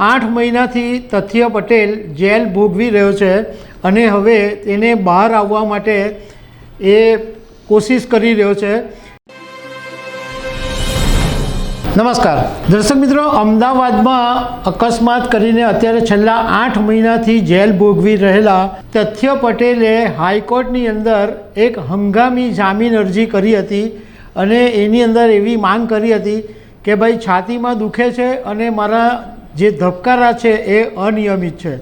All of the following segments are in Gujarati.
આઠ મહિનાથી તથ્ય પટેલ જેલ ભોગવી રહ્યો છે અને હવે તેને બહાર આવવા માટે એ કોશિશ કરી રહ્યો છે. નમસ્કાર. દર્શક મિત્રો, અમદાવાદમાં અકસ્માત કરીને અત્યારે છેલ્લા આઠ મહિનાથી જેલ ભોગવી રહેલા તથ્ય પટેલે હાઈકોર્ટની અંદર એક હંગામી જામીન અરજી કરી હતી અને એની અંદર એવી માંગ કરી હતી કે ભાઈ છાતીમાં દુખે છે અને મારા જે ધબકારા છે એ અનિયમિત છે.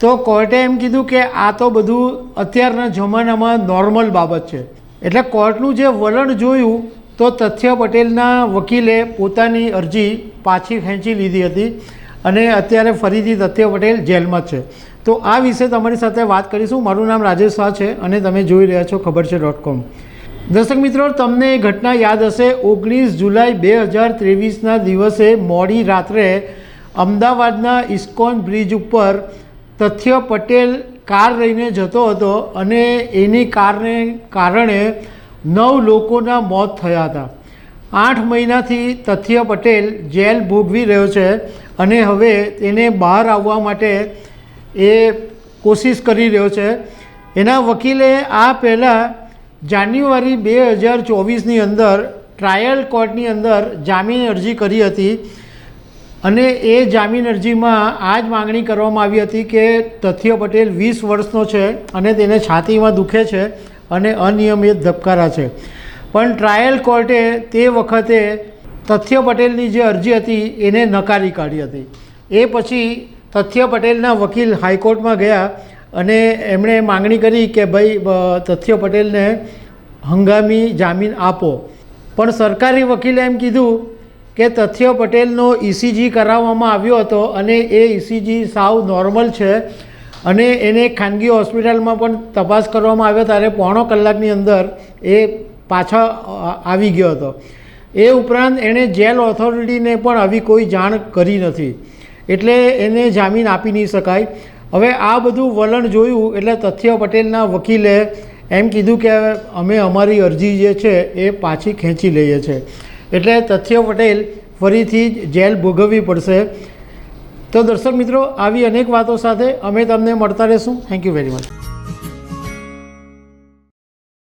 તો કોર્ટે એમ કીધું કે આ તો બધું અત્યારના જમાનામાં નોર્મલ બાબત છે. એટલે કોર્ટનું જે વલણ જોયું, તો તથ્ય પટેલના વકીલે પોતાની અરજી પાછી ખેંચી લીધી હતી અને અત્યારે ફરીથી તથ્ય પટેલ જેલમાં છે. તો આ વિશે તમારી સાથે વાત કરીશું. મારું નામ રાજેશ શાહ છે અને તમે જોઈ રહ્યા છો ખબર છે ડોટ કોમ. દર્શક મિત્રો, તમને એ ઘટના યાદ હશે. ઓગણીસ જુલાઈ બે હજાર ત્રેવીસના દિવસે મોડી રાત્રે અમદાવાદના ઇસ્કોન બ્રિજ ઉપર તથ્ય પટેલ કાર લઈને જતો હતો અને એની કારને કારણે નવ લોકોના મોત થયા હતા. આઠ મહિનાથી તથ્ય પટેલ જેલ ભોગવી રહ્યો છે અને હવે તેને બહાર આવવા માટે એ કોશિશ કરી રહ્યો છે. એના વકીલે આ પહેલાં જાન્યુઆરી બે હજાર ચોવીસની અંદર ટ્રાયલ કોર્ટની અંદર જામીન અરજી કરી હતી અને એ જામીન અરજીમાં આ જ માગણી કરવામાં આવી હતી કે તથ્ય પટેલ વીસ વર્ષનો છે અને તેને છાતીમાં દુખે છે અને અનિયમિત ધબકારા છે. પણ ટ્રાયલ કોર્ટે તે વખતે તથ્ય પટેલની જે અરજી હતી એને નકારી કાઢી હતી. એ પછી તથ્ય પટેલના વકીલ હાઈકોર્ટમાં ગયા અને એમણે માગણી કરી કે ભાઈ તથ્ય પટેલને હંગામી જામીન આપો. પણ સરકારી વકીલે એમ કીધું કે તથ્ય પટેલનો ઇસીજી કરાવવામાં આવ્યો હતો અને એ ઇસીજી સાવ નોર્મલ છે અને એને ખાનગી હોસ્પિટલમાં પણ તપાસ કરવામાં આવ્યો ત્યારે પોણો કલાકની અંદર એ પાછા આવી ગયો હતો. એ ઉપરાંત એણે જેલ ઓથોરિટીને પણ આવી કોઈ જાણ કરી નથી. એટલે એને જામીન આપી નહીં શકાય. હવે આ બધું વલણ જોયું એટલે તથ્ય પટેલના વકીલે એમ કીધું કે અમે અમારી અરજી જે છે એ પાછી ખેંચી લઈએ છીએ એટલે તથ્ય પટેલ ફરીથી જેલ ભોગવવી પડશે. તો દર્શક મિત્રો, આવી અનેક વાતો સાથે અમે તમને મળતા રહીશું. Thank you very much